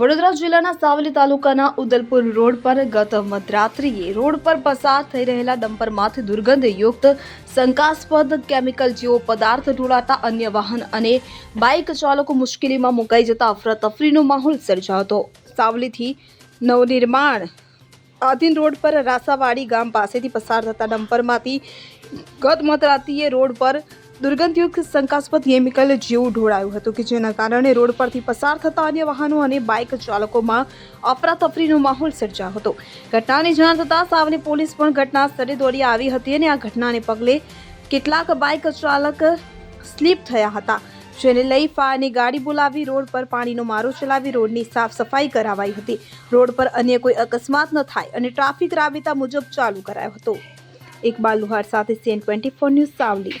વડોદરા જિલ્લાના સાવલી તાલુકાના ઉદલપુર રોડ પર ગત મધરાત્રિએ રોડ પર પસાર થઈ રહેલા ડમ્પરમાંથી દુર્ગંધયુક્ત, શંકાસ્પદ કેમિકલ જેવો પદાર્થ ઢોળાતા અન્ય વાહન અને બાઇક ચાલકો મુશ્કેલીમાં મુકાઈ જતા અફરાતફરીનો માહોલ સર્જાયો હતો. સાવલીથી નવનિર્માણ આધીન રોડ પર રાસાવાડી ગામ પાસેથી પસાર થતા ડમ્પરમાંથી ગત મધરાત્રિએ રોડ પર દુર્ગંધયુક્ત શંકાસ્પદ કેમિકલ જેવું ઢોળાયું હતું કે જેના કારણે રોડ પરથી પસાર થતા અન્ય વાહનો અને બાઇક ચાલકોમાં અફરાતફરીનો માહોલ સર્જાયો હતો. ઘટનાની જાણ થતાં સાવની પોલીસ પણ ઘટના સ્થળે દોડી આવી હતી અને આ ઘટનાને પગલે કેટલાક બાઇક ચાલક સ્લીપ થયા હતા. જેને લઈ ફાયરની ગાડી બોલાવી રોડ પર પાણીનો મારો ચલાવી રોડની સાફ સફાઈ કરાવાઈ હતી. રોડ પર અન્ય કોઈ અકસ્માત ન થાય અને ટ્રાફિક રાબેતા મુજબ ચાલુ કરાયો હતો. ઇકબાલ લુહાર સાથે C N twenty four news Savli.